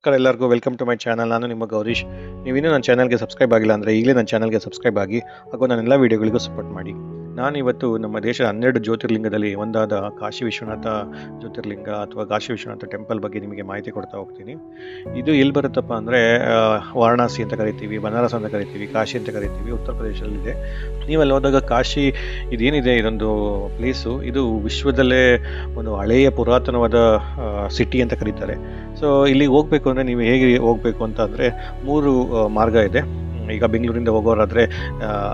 ನಮಸ್ಕಾರ ಎಲ್ಲರಿಗೂ welcome to my channel. ನಾನು ನಿಮ್ಮ ಗೌರೀಶ್. ನೀವಿನ್ನೂ ನನ್ನ ಚಾನಲ್ಗೆ ಸಬ್ಸ್ಕ್ರೈಬ್ ಆಗಿಲ್ಲ ಅಂದರೆ ಈಗಲೇ ನನ್ನ ಚಾನಲ್ಗೆ ಸಬ್ಸ್ಕ್ರೈಬ್ ಆಗಿ, ಹಾಗೂ ನನ್ನೆಲ್ಲ ವೀಡಿಯೋಗಳಿಗೂ ಸಪೋರ್ಟ್ ಮಾಡಿ. ನಾನು ಇವತ್ತು ನಮ್ಮ ದೇಶದ ಹನ್ನೆರಡು ಜ್ಯೋತಿರ್ಲಿಂಗದಲ್ಲಿ ಒಂದಾದ ಕಾಶಿ ವಿಶ್ವನಾಥ ಜ್ಯೋತಿರ್ಲಿಂಗ ಅಥವಾ ಕಾಶಿ ವಿಶ್ವನಾಥ ಟೆಂಪಲ್ ಬಗ್ಗೆ ನಿಮಗೆ ಮಾಹಿತಿ ಕೊಡ್ತಾ ಹೋಗ್ತೀನಿ. ಇದು ಎಲ್ಲಿ ಬರುತ್ತಪ್ಪ ಅಂದರೆ ವಾರಣಾಸಿ ಅಂತ ಕರಿತೀವಿ, ಬನಾರಸ್ ಅಂತ ಕರಿತೀವಿ, ಕಾಶಿ ಅಂತ ಕರಿತೀವಿ, ಉತ್ತರ ಪ್ರದೇಶದಲ್ಲಿದೆ. ನೀವು ಅಲ್ಲಿ ಹೋದಾಗ ಕಾಶಿ ಇದೇನಿದೆ, ಇದೊಂದು ಪ್ಲೇಸು ಇದು ವಿಶ್ವದಲ್ಲೇ ಒಂದು ಹಳೆಯ ಪುರಾತನವಾದ ಸಿಟಿ ಅಂತ ಕರೀತಾರೆ. ಸೊ ಇಲ್ಲಿಗೆ ಹೋಗಬೇಕು ಅಂದರೆ ನೀವು ಹೇಗೆ ಹೋಗಬೇಕು ಅಂತ ಅಂದರೆ, ಮೂರು ಮಾರ್ಗ ಇದೆ. ಈಗ ಬೆಂಗಳೂರಿಂದ ಹೋಗೋರಾದರೆ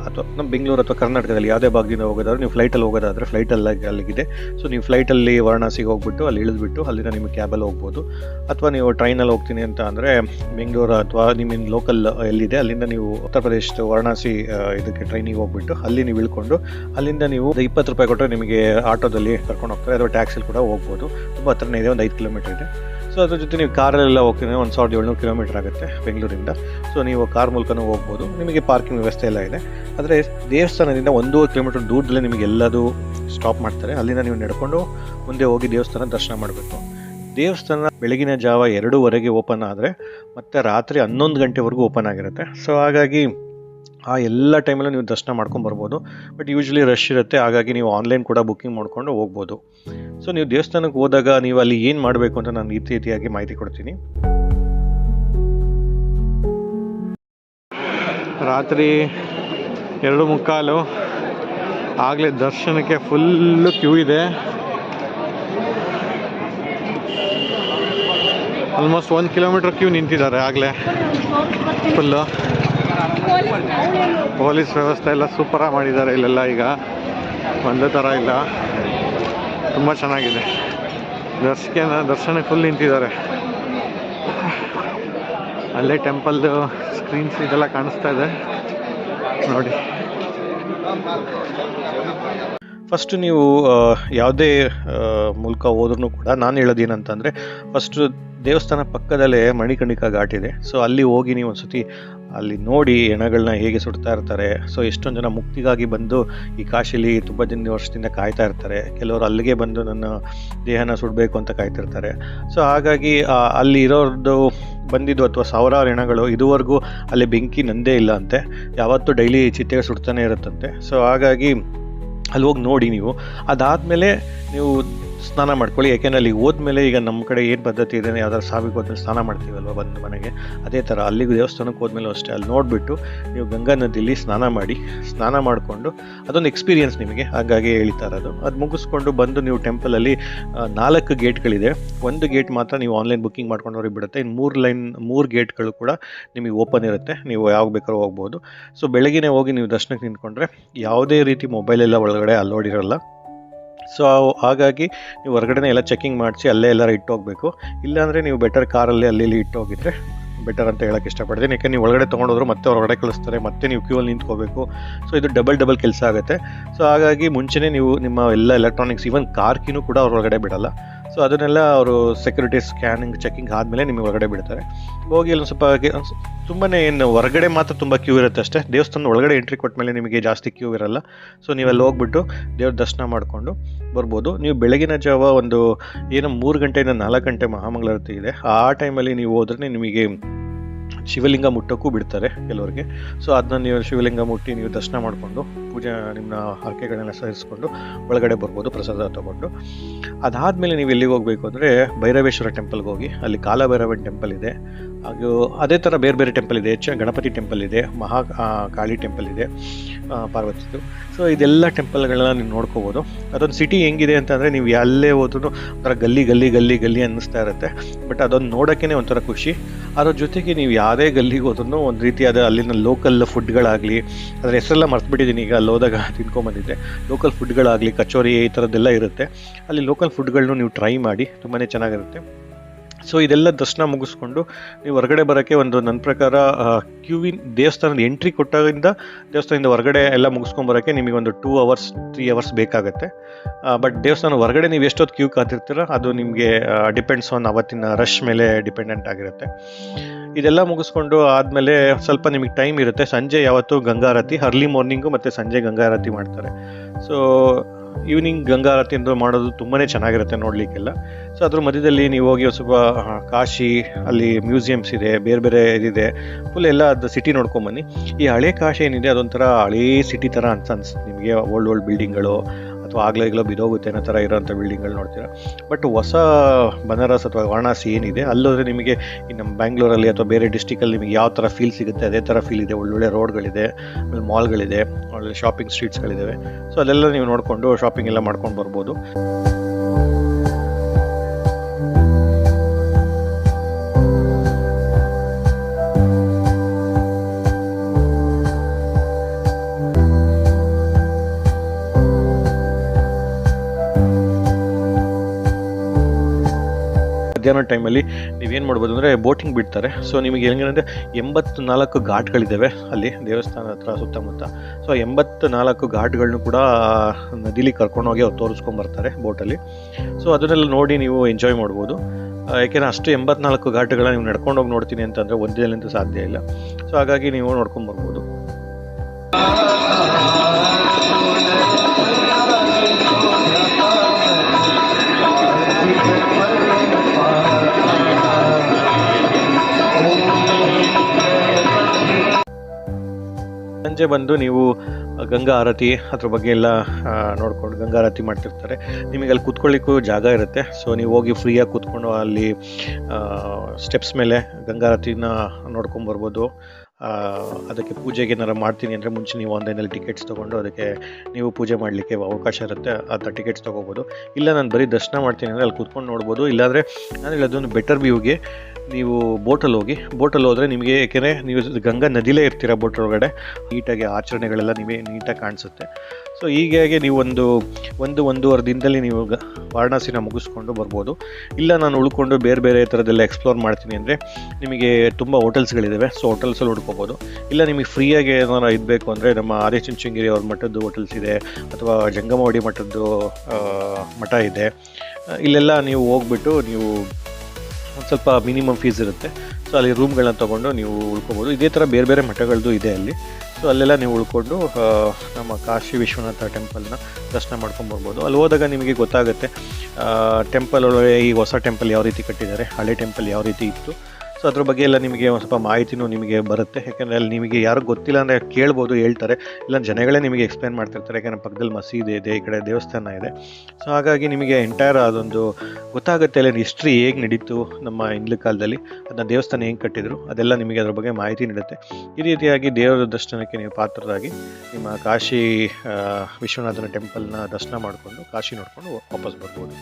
ಅಥವಾ ನಮ್ಮ ಬೆಂಗಳೂರು ಅಥವಾ ಕರ್ನಾಟಕದಲ್ಲಿ ಯಾವುದೇ ಭಾಗದಿಂದ ಹೋಗೋದಾದ್ರೆ ನೀವು ಫ್ಲೈಟಲ್ಲಿ ಹೋಗೋದಾದರೆ ಫ್ಲೈಟಲ್ಲಿ ಅಲ್ಲಿಗಿದೆ. ಸೊ ನೀವು ಫ್ಲೈಟಲ್ಲಿ ವಾರಣಾಸಿಗೆ ಹೋಗ್ಬಿಟ್ಟು ಅಲ್ಲಿ ಇಳಿದ್ಬಿಟ್ಟು ಅಲ್ಲಿಂದ ನಿಮಗೆ ಕ್ಯಾಬಲ್ಲಿ ಹೋಗ್ಬೋದು. ಅಥವಾ ನೀವು ಟ್ರೈನಲ್ಲಿ ಹೋಗ್ತೀನಿ ಅಂತ ಅಂದರೆ ಬೆಂಗಳೂರು ಅಥವಾ ನಿಮ್ಮ ಲೋಕಲ್ ಎಲ್ಲಿದೆ, ಅಲ್ಲಿಂದ ನೀವು ಉತ್ತರ ಪ್ರದೇಶದ ವಾರಣಾಸಿ ಇದಕ್ಕೆ ಟ್ರೈನಿಗೆ ಹೋಗ್ಬಿಟ್ಟು ಅಲ್ಲಿ ನೀವು ಇಳ್ಕೊಂಡು, ಅಲ್ಲಿಂದ ನೀವು ಇಪ್ಪತ್ತು ರೂಪಾಯಿ ಕೊಟ್ಟರೆ ನಿಮಗೆ ಆಟೋದಲ್ಲಿ ಕರ್ಕೊಂಡು ಹೋಗ್ತಾರೆ, ಅಥವಾ ಟ್ಯಾಕ್ಸಿಲಿ ಕೂಡ ಹೋಗ್ಬೋದು. ತುಂಬ ಹತ್ರನೇ ಇದೆ, ಒಂದು ಐದು ಕಿಲೋಮೀಟರ್ ಇದೆ. ಸೊ ಅದ್ರ ಜೊತೆ ನೀವು ಕಾರಲ್ಲೆಲ್ಲ ಹೋಗ್ತೀನಿ ಒಂದು ಸಾವಿರದ ಏಳ್ನೂರು ಕಿಲೋಮೀಟರ್ ಆಗುತ್ತೆ ಬೆಂಗಳೂರಿಂದ. ಸೊ ನೀವು ಕಾರ್ ಮೂಲಕನೂ ಹೋಗ್ಬೋದು. ನಿಮಗೆ ಪಾರ್ಕಿಂಗ್ ವ್ಯವಸ್ಥೆ ಎಲ್ಲ ಇದೆ. ಆದರೆ ದೇವಸ್ಥಾನದಿಂದ ಒಂದೂವರೆ ಕಿಲೋಮೀಟರ್ ದೂರದಲ್ಲೇ ನಿಮಗೆ ಎಲ್ಲದೂ ಸ್ಟಾಪ್ ಮಾಡ್ತಾರೆ. ಅಲ್ಲಿಂದ ನೀವು ನಡ್ಕೊಂಡು ಮುಂದೆ ಹೋಗಿ ದೇವಸ್ಥಾನ ದರ್ಶನ ಮಾಡಬೇಕು. ದೇವಸ್ಥಾನ ಬೆಳಗಿನ ಜಾವ ಎರಡೂವರೆಗೆ ಓಪನ್ ಆದರೆ ಮತ್ತೆ ರಾತ್ರಿ ಹನ್ನೊಂದು ಗಂಟೆವರೆಗೂ ಓಪನ್ ಆಗಿರುತ್ತೆ. ಸೊ ಹಾಗಾಗಿ ಆ ಎಲ್ಲ ಟೈಮಲ್ಲೂ ನೀವು ದರ್ಶನ ಮಾಡ್ಕೊಂಡು ಬರ್ಬೋದು. ಬಟ್ ಯೂಶ್ವಲಿ ರಶ್ ಇರುತ್ತೆ. ಹಾಗಾಗಿ ನೀವು ಆನ್ಲೈನ್ ಕೂಡ ಬುಕ್ಕಿಂಗ್ ಮಾಡಿಕೊಂಡು ಹೋಗ್ಬೋದು. ಸೊ ನೀವು ದೇವಸ್ಥಾನಕ್ಕೆ ಹೋದಾಗ ನೀವು ಅಲ್ಲಿ ಏನು ಮಾಡಬೇಕು ಅಂತ ನಾನು ರೀತಿ ರೀತಿಯಾಗಿ ಮಾಹಿತಿ ಕೊಡ್ತೀನಿ. ರಾತ್ರಿ ಎರಡು ಮುಕ್ಕಾಲು. ಆಗಲೇ ದರ್ಶನಕ್ಕೆ ಫುಲ್ಲು ಕ್ಯೂ ಇದೆ. ಆಲ್ಮೋಸ್ಟ್ ಒಂದು ಕಿಲೋಮೀಟರ್ ಕ್ಯೂ ನಿಂತಿದ್ದಾರೆ ಆಗಲೇ. ಫುಲ್ಲು. ಪೊಲೀಸ್ ವ್ಯವಸ್ಥೆ ಎಲ್ಲ ಸೂಪರಾಗಿ ಮಾಡಿದ್ದಾರೆ ಇಲ್ಲೆಲ್ಲ ಈಗ. ಒಂದೇ ಥರ ಇಲ್ಲ. ತುಂಬ ಚೆನ್ನಾಗಿದೆ. ದರ್ಶನ ದರ್ಶನಕ್ಕೆ ಫುಲ್ ನಿಂತಿದ್ದಾರೆ. ಅಲ್ಲೇ ಟೆಂಪಲ್ದು ಸ್ಕ್ರೀನ್ಸ್ ಇದೆಲ್ಲ ಕಾಣಿಸ್ತಾ ಇದೆ. ನೋಡಿ. ಫಸ್ಟ್ ನೀವು ಯಾವುದೇ ಮೂಲಕ ಹೋದ್ರೂ ಕೂಡ ನಾನು ಹೇಳೋದೇನಂತಂದ್ರೆ ಫಸ್ಟು ದೇವಸ್ಥಾನ ಪಕ್ಕದಲ್ಲೇ ಮಣಿಕಣಿಕಾ ಘಾಟ್ ಇದೆ. ಸೊ ಅಲ್ಲಿ ಹೋಗಿ ನೀವು ಒಂದ್ಸತಿ ಅಲ್ಲಿ ನೋಡಿ ಹೆಣಗಳನ್ನ ಹೇಗೆ ಸುಡ್ತಾ ಇರ್ತಾರೆ. ಸೊ ಎಷ್ಟೊಂದು ಜನ ಮುಕ್ತಿಗಾಗಿ ಬಂದು ಈ ಕಾಶಿಲಿ ತುಂಬ ದಿನ ವರ್ಷದಿಂದ ಕಾಯ್ತಾ ಇರ್ತಾರೆ. ಕೆಲವರು ಅಲ್ಲಿಗೆ ಬಂದು ನನ್ನ ದೇಹನ ಸುಡಬೇಕು ಅಂತ ಕಾಯ್ತಿರ್ತಾರೆ ಸೊ ಹಾಗಾಗಿ ಅಲ್ಲಿ ಇರೋರ್ದು ಬಂದಿದ್ದು ಅಥವಾ ಸಾವಿರಾರು ಹೆಣಗಳು ಇದುವರೆಗೂ ಅಲ್ಲಿ ಬೆಂಕಿ ನಂದೇ ಇಲ್ಲ ಅಂತೆ. ಯಾವತ್ತೂ ಡೈಲಿ ಚಿತ್ತೆಗೆ ಸುಡ್ತಾನೆ ಇರುತ್ತಂತೆ. ಸೊ ಹಾಗಾಗಿ ಅಲ್ಲಿ ಹೋಗಿ ನೋಡಿ ನೀವು. ಅದಾದಮೇಲೆ ನೀವು ಸ್ನಾನ ಮಾಡ್ಕೊಳ್ಳಿ. ಯಾಕೆಂದರೆ ಅಲ್ಲಿ ಹೋದ್ಮೇಲೆ ಈಗ ನಮ್ಮ ಕಡೆ ಏನು ಪದ್ಧತಿ ಇದೆ ಯಾವ್ದಾದ್ರು ಸಾವಿಗೆ ಹೋದ್ಮೇಲೆ ಸ್ನಾನ ಮಾಡ್ತೀವಲ್ವ ಬಂದು ಮನೆಗೆ? ಅದೇ ಥರ ಅಲ್ಲಿಗೆ ದೇವಸ್ಥಾನಕ್ಕೆ ಹೋದ್ಮೇಲೆ ಅಷ್ಟೇ. ಅಲ್ಲಿ ನೋಡಿಬಿಟ್ಟು ನೀವು ಗಂಗಾ ನದಿಯಲ್ಲಿ ಸ್ನಾನ ಮಾಡಿ, ಸ್ನಾನ ಮಾಡಿಕೊಂಡು ಅದೊಂದು ಎಕ್ಸ್ಪೀರಿಯನ್ಸ್ ನಿಮಗೆ. ಹಾಗಾಗಿ ಹೇಳ್ತಾ ಇರೋದು. ಅದು ಮುಗಿಸ್ಕೊಂಡು ಬಂದು ನೀವು ಟೆಂಪಲಲ್ಲಿ ನಾಲ್ಕು ಗೇಟ್ಗಳಿದೆ. ಒಂದು ಗೇಟ್ ಮಾತ್ರ ನೀವು ಆನ್ಲೈನ್ ಬುಕ್ಕಿಂಗ್ ಮಾಡ್ಕೊಂಡವ್ರಿಗೆ ಬಿಡುತ್ತೆ. ಇನ್ನು ಮೂರು ಲೈನ್ ಮೂರು ಗೇಟ್ಗಳು ಕೂಡ ನಿಮಗೆ ಓಪನ್ ಇರುತ್ತೆ. ನೀವು ಯಾವಾಗ ಬೇಕಾದ್ರೂ ಹೋಗ್ಬೋದು. ಸೊ ಬೆಳಗಿನೇ ಹೋಗಿ ನೀವು ದರ್ಶನಕ್ಕೆ ನಿಂತ್ಕೊಂಡ್ರೆ ಯಾವುದೇ ರೀತಿ ಮೊಬೈಲೆಲ್ಲ ಒಳಗಡೆ ಅಲೋಡ್ ಸೊ ಹಾಗಾಗಿ ನೀವು ಹೊರಗಡೆನೇ ಎಲ್ಲ ಚೆಕಿಂಗ್ ಮಾಡಿಸಿ ಅಲ್ಲೇ ಎಲ್ಲರೂ ಇಟ್ಟು ಹೋಗಬೇಕು ಇಲ್ಲಾಂದರೆ ನೀವು ಬೆಟರ್ ಕಾರಲ್ಲಿ ಅಲ್ಲಿ ಇಲ್ಲಿ ಇಟ್ಟೋಗಿದ್ರೆ ಬೆಟರ್ ಅಂತ ಹೇಳೋಕ್ಕೆ ಇಷ್ಟಪಡ್ತೀನಿ. ಯಾಕೆ ನೀವು ಒಳಗಡೆ ತೊಗೊಂಡೋದ್ರು ಮತ್ತೆ ಹೊರಗಡೆ ಕಳಿಸ್ತಾರೆ, ಮತ್ತೆ ನೀವು ಕ್ಯೂ ಅಲ್ಲಿ ನಿಂತ್ಕೋಬೇಕು. ಸೊ ಇದು ಡಬಲ್ ಡಬಲ್ ಕೆಲಸ ಆಗುತ್ತೆ. ಸೊ ಹಾಗಾಗಿ ಮುಂಚೆನೇ ನೀವು ನಿಮ್ಮ ಎಲ್ಲ ಎಲೆಕ್ಟ್ರಾನಿಕ್ಸ್ ಈವನ್ ಕಾರ್ ಕೀನು ಕೂಡ ಅವ್ರ ಒಳಗಡೆ ಬಿಡಲ್ಲ. ಸೊ ಅದನ್ನೆಲ್ಲ ಅವರು ಸೆಕ್ಯೂರಿಟಿ ಸ್ಕ್ಯಾನಿಂಗ್ ಚೆಕಿಂಗ್ ಆದಮೇಲೆ ನಿಮಗೆ ಹೊರಗಡೆ ಬಿಡ್ತಾರೆ. ಹೋಗಿ ಅಲ್ಲಿ ಸ್ವಲ್ಪ ತುಂಬಾ ಏನು ಹೊರಗಡೆ ಮಾತ್ರ ತುಂಬ ಕ್ಯೂ ಇರುತ್ತೆ ಅಷ್ಟೇ. ದೇವಸ್ಥಾನ ಒಳಗಡೆ ಎಂಟ್ರಿ ಕೊಟ್ಟ ಮೇಲೆ ನಿಮಗೆ ಜಾಸ್ತಿ ಕ್ಯೂ ಇರಲ್ಲ. ಸೊ ನೀವೆಲ್ಲ ಹೋಗ್ಬಿಟ್ಟು ದೇವ್ರ ದರ್ಶನ ಮಾಡಿಕೊಂಡು ಬರ್ಬೋದು. ನೀವು ಬೆಳಗಿನ ಜಾವ ಒಂದು ಏನು ಮೂರು ಗಂಟೆಯಿಂದ ನಾಲ್ಕು ಗಂಟೆ ಮಹಾಮಂಗಳಾರತಿ ಇದೆ. ಆ ಟೈಮಲ್ಲಿ ನೀವು ಹೋದ್ರೆ ನಿಮಗೆ ಶಿವಲಿಂಗ ಮುಟ್ಟೋಕ್ಕೂ ಬಿಡ್ತಾರೆ ಕೆಲವರಿಗೆ. ಸೊ ಅದನ್ನ ನೀವು ಶಿವಲಿಂಗ ಮುಟ್ಟಿ ನೀವು ದರ್ಶನ ಮಾಡಿಕೊಂಡು, ಪೂಜೆ ನಿಮ್ಮ ಹರಕೆಗಳನ್ನೆಲ್ಲ ಸರಿಸ್ಕೊಂಡು ಒಳಗಡೆ ಬರ್ಬೋದು, ಪ್ರಸಾದ ತೊಗೊಂಡು. ಅದಾದಮೇಲೆ ನೀವು ಎಲ್ಲಿಗೆ ಹೋಗಬೇಕು ಅಂದರೆ ಭೈರವೇಶ್ವರ ಟೆಂಪಲ್ಗೆ ಹೋಗಿ, ಅಲ್ಲಿ ಕಾಲಭೈರವನ್ ಟೆಂಪಲ್ ಇದೆ. ಹಾಗೂ ಅದೇ ಥರ ಬೇರೆ ಬೇರೆ ಟೆಂಪಲ್ ಇದೆ. ಹೆಚ್ಚು ಗಣಪತಿ ಟೆಂಪಲ್ ಇದೆ, ಮಹಾ ಕಾಳಿ ಟೆಂಪಲ್ ಇದೆ ಪಾರ್ವತಿದು. ಸೊ ಇದೆಲ್ಲ ಟೆಂಪಲ್ಗಳನ್ನ ನೀವು ನೋಡ್ಕೋಬೋದು. ಅದೊಂದು ಸಿಟಿ ಹೆಂಗಿದೆ ಅಂತಂದರೆ ನೀವು ಎಲ್ಲೇ ಹೋದ್ರೂ ಒಂಥರ ಗಲ್ಲಿ ಗಲ್ಲಿ ಗಲ್ಲಿ ಗಲ್ಲಿ ಅನ್ನಿಸ್ತಾ ಇರುತ್ತೆ. ಬಟ್ ಅದೊಂದು ನೋಡೋಕ್ಕೇ ಒಂಥರ ಖುಷಿ. ಅದ್ರ ಜೊತೆಗೆ ನೀವು ಯಾವುದೇ ಗಲ್ಲಿಗೆ ಹೋದ್ರೂ ಒಂದು ರೀತಿಯಾದ ಅಲ್ಲಿನ ಲೋಕಲ್ ಫುಡ್ಗಳಾಗಲಿ ಅದರ ಹೆಸರೆಲ್ಲ ಮರ್ತ್ಬಿಟ್ಟಿದ್ದೀನಿ ಈಗ ಅಲ್ಲಿ ಹೋದಾಗ ತಿನ್ಕೊಂಬಂದಿದ್ದೆ. ಲೋಕಲ್ ಫುಡ್ಗಳಾಗಲಿ ಕಚೋರಿ ಈ ಥರದ್ದೆಲ್ಲ ಇರುತ್ತೆ. ಅಲ್ಲಿ ಲೋಕಲ್ ಫುಡ್ಗಳನ್ನೂ ನೀವು ಟ್ರೈ ಮಾಡಿ ತುಂಬಾ ಚೆನ್ನಾಗಿರುತ್ತೆ. ಸೊ ಇದೆಲ್ಲ ದರ್ಶನ ಮುಗಿಸ್ಕೊಂಡು ನೀವು ಹೊರಗಡೆ ಬರೋಕ್ಕೆ ಒಂದು ನನ್ನ ಪ್ರಕಾರ ಕ್ಯೂವಿನ ದೇವಸ್ಥಾನದ ಎಂಟ್ರಿ ಕೊಟ್ಟಾಗಿಂದ ದೇವಸ್ಥಾನದಿಂದ ಹೊರಗಡೆ ಎಲ್ಲ ಮುಗಿಸ್ಕೊಂಡು ಬರೋಕ್ಕೆ ನಿಮಗೆ ಒಂದು ಟೂ ಅವರ್ಸ್ ತ್ರೀ ಅವರ್ಸ್ ಬೇಕಾಗುತ್ತೆ. ಬಟ್ ದೇವಸ್ಥಾನ ಹೊರಗಡೆ ನೀವು ಎಷ್ಟೊತ್ತು ಕ್ಯೂ ಕಾತಿರ್ತೀರ ಅದು ನಿಮಗೆ ಡಿಪೆಂಡ್ಸ್ ಆನ್ ಅವತ್ತಿನ ರಶ್ ಮೇಲೆ ಡಿಪೆಂಡೆಂಟ್ ಆಗಿರುತ್ತೆ. ಇದೆಲ್ಲ ಮುಗಿಸ್ಕೊಂಡು ಆದಮೇಲೆ ಸ್ವಲ್ಪ ನಿಮಗೆ ಟೈಮ್ ಇರುತ್ತೆ. ಸಂಜೆ ಯಾವತ್ತು ಗಂಗಾರತಿ ಅರ್ಲಿ ಮಾರ್ನಿಂಗು ಮತ್ತು ಸಂಜೆ ಗಂಗಾರತಿ ಮಾಡ್ತಾರೆ. ಸೊ ಈವ್ನಿಂಗ್ ಗಂಗಾರತಿ ಅಂತ ಮಾಡೋದು ತುಂಬಾ ಚೆನ್ನಾಗಿರುತ್ತೆ ನೋಡಲಿಕ್ಕೆಲ್ಲ. ಸೊ ಅದ್ರ ಮಧ್ಯದಲ್ಲಿ ನೀವು ಹೋಗಿ ಸ್ವಲ್ಪ ಕಾಶಿ, ಅಲ್ಲಿ ಮ್ಯೂಸಿಯಮ್ಸ್ ಇದೆ, ಬೇರೆ ಬೇರೆ ಇದಿದೆ. ಫುಲ್ ಎಲ್ಲ ಅದು ಸಿಟಿ ನೋಡ್ಕೊಂಬನ್ನಿ ಈ ಹಳೆ ಕಾಶಿ ಏನಿದೆ ಅದೊಂಥರ ಹಳೇ ಸಿಟಿ ಥರ ಅನ್ಸ ಅನ್ಸುತ್ತೆ ನಿಮಗೆ ಓಲ್ಡ್ ಓಲ್ಡ್ ಬಿಲ್ಡಿಂಗ್ಗಳು ಅಥವಾ ಆಗಲೇ ಈಗಲೋ ಬಿದೋಗುತ್ತೆ ಅನ್ನೋ ಥರ ಇರೋಂಥ ಬಿಲ್ಡಿಂಗ್ಗಳು ನೋಡ್ತೀರಾ? ಬಟ್ ಹೊಸ ಬನಾರಸ್ ಅಥವಾ ವಾರಣಾಸಿ ಏನಿದೆ, ಅಲ್ಲೋದ್ರೆ ನಿಮಗೆ ಈ ನಮ್ಮ ಬ್ಯಾಂಗ್ಳೂರಲ್ಲಿ ಅಥವಾ ಬೇರೆ ಡಿಸ್ಟಿಕಲ್ಲಿ ನಿಮಗೆ ಯಾವ ಥರ ಫೀಲ್ ಸಿಗುತ್ತೆ, ಅದೇ ಥರ ಫೀಲ್ ಇದೆ, ಒಳ್ಳೊಳ್ಳೆ ರೋಡ್ಗಳಿದೆ ಆಮೇಲೆ ಮಾಲ್ಗಳಿದೆ ಒಳ್ಳೊಳ್ಳೆ ಶಾಪಿಂಗ್ ಸ್ಟ್ರೀಟ್ಸ್ಗಳಿದ್ದಾವೆ ಸೊ ಅದೆಲ್ಲ ನೀವು ನೋಡಿಕೊಂಡು ಶಾಪಿಂಗ್ ಎಲ್ಲ ಮಾಡ್ಕೊಂಡು ಬರ್ಬೋದು. ಮಧ್ಯಾಹ್ನ ಟೈಮಲ್ಲಿ ನೀವೇನು ಮಾಡ್ಬೋದು ಅಂದರೆ ಬೋಟಿಂಗ್ ಬಿಡ್ತಾರೆ. ಸೊ ನಿಮಗೆ ಹೆಂಗೇನಂದರೆ ಎಂಬತ್ತು ನಾಲ್ಕು ಘಾಟ್ಗಳಿದ್ದಾವೆ ಅಲ್ಲಿ ದೇವಸ್ಥಾನ ಹತ್ರ ಸುತ್ತಮುತ್ತ. ಸೊ ಎಂಬತ್ತು ನಾಲ್ಕು ಘಾಟ್ಗಳನ್ನೂ ಕೂಡ ನದಿಲಿ ಕರ್ಕೊಂಡೋಗಿ ಅವ್ರು ತೋರಿಸ್ಕೊಂಬರ್ತಾರೆ ಬೋಟಲ್ಲಿ ಸೊ ಅದನ್ನೆಲ್ಲ ನೋಡಿ ನೀವು ಎಂಜಾಯ್ ಮಾಡ್ಬೋದು. ಯಾಕೆಂದರೆ ಅಷ್ಟು ಎಂಬತ್ನಾಲ್ಕು ಘಾಟ್ಗಳನ್ನ ನೀವು ನಡ್ಕೊಂಡೋಗಿ ನೋಡ್ತೀನಿ ಅಂತಂದರೆ ಒಂದಿನಲ್ಲಿಂದ ಸಾಧ್ಯ ಇಲ್ಲ. ಸೊ ಹಾಗಾಗಿ ನೀವು ನೋಡ್ಕೊಂಬರ್ಬೋದು ಸಂಜೆ ಬಂದು ನೀವು ಗಂಗಾ ಆರತಿ ಅದ್ರ ಬಗ್ಗೆ ಎಲ್ಲ ನೋಡ್ಕೊಂಡು ಗಂಗಾ ಆರತಿ ಮಾಡ್ತಿರ್ತಾರೆ. ನಿಮಗೆ ಅಲ್ಲಿ ಕೂತ್ಕೊಳ್ಳಿಕ್ಕೂ ಜಾಗ ಇರುತ್ತೆ. ಸೊ ನೀವು ಹೋಗಿ ಫ್ರೀಯಾಗಿ ಕೂತ್ಕೊಂಡು ಅಲ್ಲಿ ಸ್ಟೆಪ್ಸ್ ಮೇಲೆ ಗಂಗಾ ಆರತಿನ ನೋಡ್ಕೊಂಬರ್ಬೋದು ಬರ್ಬೋದು. ಅದಕ್ಕೆ ಪೂಜೆಗೆ ಏನಾರು ಮಾಡ್ತೀನಿ ಅಂದರೆ ಮುಂಚೆ ನೀವು ಆನ್ಲೈನಲ್ಲಿ ಟಿಕೆಟ್ಸ್ ತೊಗೊಂಡು ಅದಕ್ಕೆ ನೀವು ಪೂಜೆ ಮಾಡಲಿಕ್ಕೆ ಅವಕಾಶ ಇರುತ್ತೆ. ಆ ಥರ ಟಿಕೆಟ್ಸ್ ತೊಗೋಬೋದು. ಇಲ್ಲ, ನಾನು ಬರೀ ದರ್ಶನ ಮಾಡ್ತೀನಿ ಅಂದರೆ ಅಲ್ಲಿ ಕೂತ್ಕೊಂಡು ನೋಡ್ಬೋದು. ಇಲ್ಲಾಂದರೆ ನಾನು ಹೇಳೋದೊಂದು ಬೆಟರ್ ವ್ಯೂಗೆ ನೀವು ಬೋಟಲ್ಲಿ ಹೋಗಿ ಬೋಟಲ್ಲಿ ಹೋದರೆ ನಿಮಗೆ ಏಕೆಂದರೆ ನೀವು ಗಂಗಾ ನದಿಲೇ ಇರ್ತೀರ ಬೋಟ್ ಒಳಗಡೆ, ನೀಟಾಗಿ ಆಚರಣೆಗಳೆಲ್ಲ ನಿಮಗೆ ನೀಟಾಗಿ ಕಾಣಿಸುತ್ತೆ. ಸೊ ಹೀಗಾಗಿ ನೀವು ಒಂದು ಒಂದು, ಒಂದೂವರೆ ದಿನದಲ್ಲಿ ನೀವು ವಾರಣಾಸಿನ ಮುಗಿಸ್ಕೊಂಡು ಬರ್ಬೋದು. ಇಲ್ಲ ನಾನು ಉಳ್ಕೊಂಡು ಬೇರೆ ಬೇರೆ ಥರದ್ದೆಲ್ಲ ಎಕ್ಸ್ಪ್ಲೋರ್ ಮಾಡ್ತೀನಿ ಅಂದರೆ ನಿಮಗೆ ತುಂಬ ಹೋಟೆಲ್ಸ್ಗಳಿದ್ದಾವೆ ಸೊ ಹೋಟೆಲ್ಸಲ್ಲಿ ಹುಡ್ಕೋಬೋದು. ಇಲ್ಲ ನಿಮಗೆ ಫ್ರೀಯಾಗಿ ಏನಾರು ಇದ್ಬೇಕು ಅಂದರೆ ನಮ್ಮ ಆದಿಚುಂಚನಗಿರಿ ಅವ್ರ ಮಠದ್ದು ಹೋಟೆಲ್ಸ್ ಇದೆ, ಅಥವಾ ಜಂಗಮವಾಡಿ ಮಠದ್ದು ಮಠ ಇದೆ. ಇಲ್ಲೆಲ್ಲ ನೀವು ಹೋಗ್ಬಿಟ್ಟು ನೀವು ಒಂದು ಸ್ವಲ್ಪ ಮಿನಿಮಮ್ ಫೀಸ್ ಇರುತ್ತೆ. ಸೊ ಅಲ್ಲಿ ರೂಮ್ಗಳನ್ನ ತೊಗೊಂಡು ನೀವು ಉಳ್ಕೊಬೋದು. ಇದೇ ಥರ ಬೇರೆ ಬೇರೆ ಮಠಗಳದ್ದು ಇದೆ ಅಲ್ಲಿ. ಸೊ ಅಲ್ಲೆಲ್ಲ ನೀವು ಉಳ್ಕೊಂಡು ನಮ್ಮ ಕಾಶಿ ವಿಶ್ವನಾಥ ಟೆಂಪಲ್ನ ದರ್ಶನ ಮಾಡ್ಕೊಂಡು ಬರ್ಬೋದು. ಅಲ್ಲಿ ಹೋದಾಗ ನಿಮಗೆ ಗೊತ್ತಾಗುತ್ತೆ ಟೆಂಪಲ್ ಒಳಗೆ ಈ ಹೊಸ ಟೆಂಪಲ್ ಯಾವ ರೀತಿ ಕಟ್ಟಿದ್ದಾರೆ, ಹಳೆ ಟೆಂಪಲ್ ಯಾವ ರೀತಿ ಇತ್ತು. ಸೊ ಅದ್ರ ಬಗ್ಗೆ ಎಲ್ಲ ನಿಮಗೆ ಒಂದು ಸ್ವಲ್ಪ ಮಾಹಿತಿನೂ ನಿಮಗೆ ಬರುತ್ತೆ. ಯಾಕೆಂದರೆ ಅಲ್ಲಿ ನಿಮಗೆ ಯಾರು ಗೊತ್ತಿಲ್ಲ ಅಂದರೆ ಕೇಳ್ಬೋದು, ಹೇಳ್ತಾರೆ. ಇಲ್ಲ, ಜನಗಳೇ ನಿಮಗೆ ಎಕ್ಸ್ಪ್ಲೈನ್ ಮಾಡ್ತಿರ್ತಾರೆ. ಯಾಕಂದರೆ ಪಕ್ಕದಲ್ಲಿ ಮಸೀದಿ ಇದೆ, ಈ ಕಡೆ ದೇವಸ್ಥಾನ ಇದೆ. ಸೊ ಹಾಗಾಗಿ ನಿಮಗೆ ಎಂಟೈರ್ ಅದೊಂದು ಗೊತ್ತಾಗುತ್ತೆ ಅಲ್ಲಿ ಹಿಸ್ಟ್ರಿ ಹೇಗೆ ನಡೀತು ನಮ್ಮ ಹಿಂದ್ಲ ಕಾಲದಲ್ಲಿ, ಅದನ್ನ ದೇವಸ್ಥಾನ ಹೆಂಗೆ ಕಟ್ಟಿದ್ರು, ಅದೆಲ್ಲ ನಿಮಗೆ ಅದ್ರ ಬಗ್ಗೆ ಮಾಹಿತಿ ನೀಡುತ್ತೆ. ಈ ರೀತಿಯಾಗಿ ದೇವರ ದರ್ಶನಕ್ಕೆ ನೀವು ಪಾತ್ರರಾಗಿ ನಿಮ್ಮ ಕಾಶಿ ವಿಶ್ವನಾಥನ ಟೆಂಪಲ್ನ ದರ್ಶನ ಮಾಡಿಕೊಂಡು, ಕಾಶಿ ನೋಡಿಕೊಂಡು ವಾಪಸ್ ಬರ್ಬೋದು.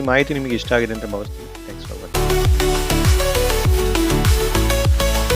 ಈ ಮಾಹಿತಿ ನಿಮಗೆ ಇಷ್ಟ ಆಗಿದೆ ಅಂತ ಭಾವಿಸ್ತೀನಿ.